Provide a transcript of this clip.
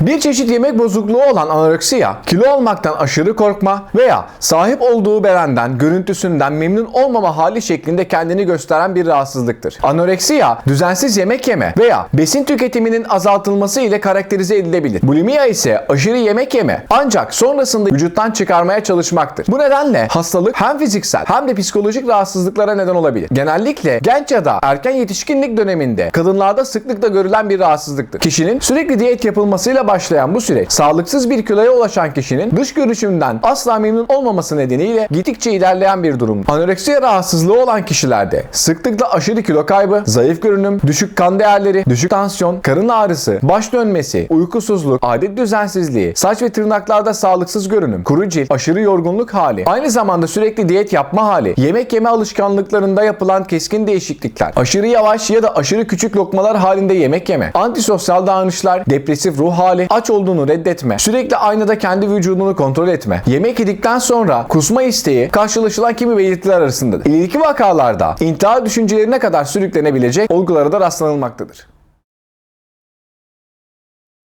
Bir çeşit yemek bozukluğu olan anoreksiya, kilo almaktan aşırı korkma veya sahip olduğu bedenden, görüntüsünden memnun olmama hali şeklinde kendini gösteren bir rahatsızlıktır. Anoreksiya, düzensiz yemek yeme veya besin tüketiminin azaltılması ile karakterize edilebilir. Bulimia ise aşırı yemek yeme ancak sonrasında vücuttan çıkarmaya çalışmaktır. Bu nedenle hastalık hem fiziksel hem de psikolojik rahatsızlıklara neden olabilir. Genellikle genç ya da erken yetişkinlik döneminde kadınlarda sıklıkla görülen bir rahatsızlıktır. Kişinin sürekli diyet yapılmasıyla başlayan bu süreç sağlıksız bir kiloya ulaşan kişinin dış görünüşünden asla memnun olmaması nedeniyle gittikçe ilerleyen bir durum. Anoreksiya rahatsızlığı olan kişilerde sıklıkla aşırı kilo kaybı, zayıf görünüm, düşük kan değerleri, düşük tansiyon, karın ağrısı, baş dönmesi, uykusuzluk, adet düzensizliği, saç ve tırnaklarda sağlıksız görünüm, kuru cilt, aşırı yorgunluk hali, aynı zamanda sürekli diyet yapma hali, yemek yeme alışkanlıklarında yapılan keskin değişiklikler, aşırı yavaş ya da aşırı küçük lokmalar halinde yemek yeme, antisosyal davranışlar, depresif ruh hali, aç olduğunu reddetme, sürekli aynada kendi vücudunu kontrol etme, yemek yedikten sonra kusma isteği karşılaşılan kimi belirtiler arasındadır. İleriki vakalarda intihar düşüncelerine kadar sürüklenebilecek olgulara da rastlanılmaktadır.